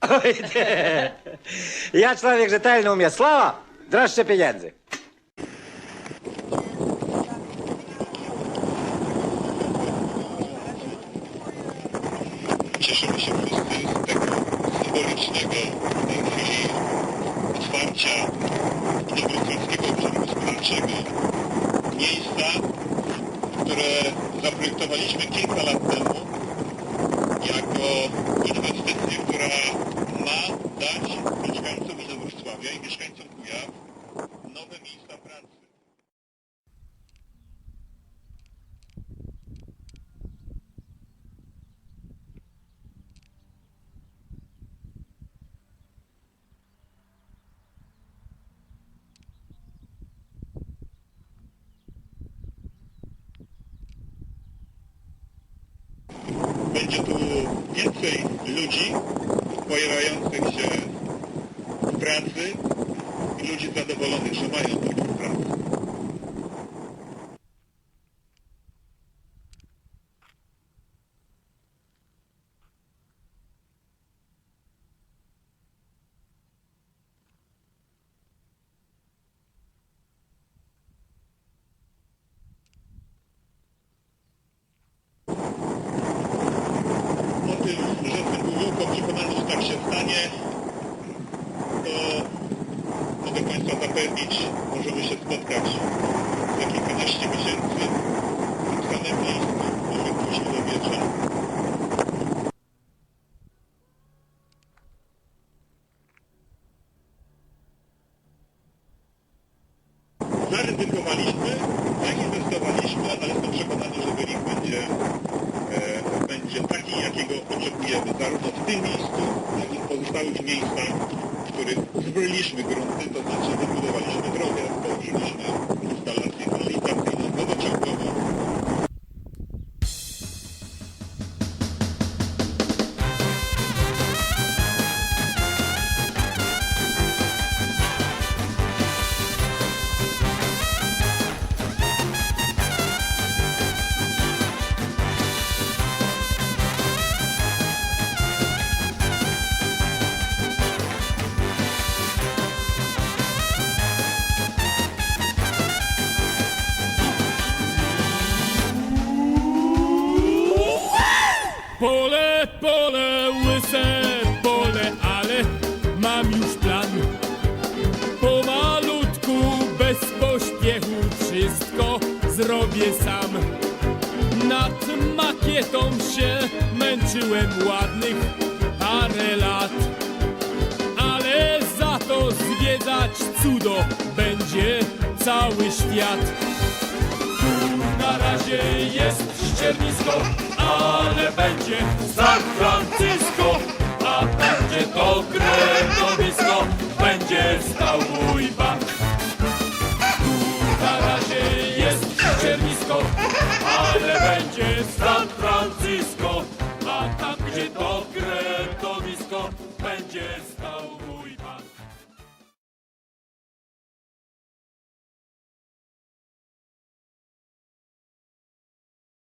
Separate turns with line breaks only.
Oj, ty. Ja człowiek rzetelny umie słowa, droższe pieniędzy.
Cieszymy się wszyscy z tego symbolicznego w tej chwili otwarcia Inowrocławskiego Urzędu Gospodarczego. Miejsca, które zaprojektowaliśmy kilka lat temu jako inwestycję, która ma dać mieszkańcom Inowrocławia i mieszkańcom Kujaw nowe miejsca pracy. Będzie tu więcej ludzi pojawiających się w pracy i ludzi zadowolonych, że mają taką pracę. o tym, że z tym półkowym przekonany, że stanie, to mogę Państwa zapewnić, możemy się spotkać za kilkanaście miesięcy w tym samym miejscu, może później do wiecza. Zaryzykowaliśmy, zainwestowaliśmy, ale jestem przekonany, że wynik będzie jakiego oczekujemy zarówno w tym miejscu, jak i w pozostałych miejscach, w których uzbroiliśmy grunty, to znaczy wybudowaliśmy drogę, położyliśmy instalację
Pole, pole, łyse pole, ale mam już plan. Pomalutku, bez pośpiechu, wszystko zrobię sam. Nad makietą się męczyłem ładnych parę lat. Ale za to zwiedzać cudo będzie cały świat. Na razie jest ściernisko, ale będzie San Francisco, a będzie to kretowisko, będzie stał mój bank. Tu na razie jest ściernisko, ale będzie San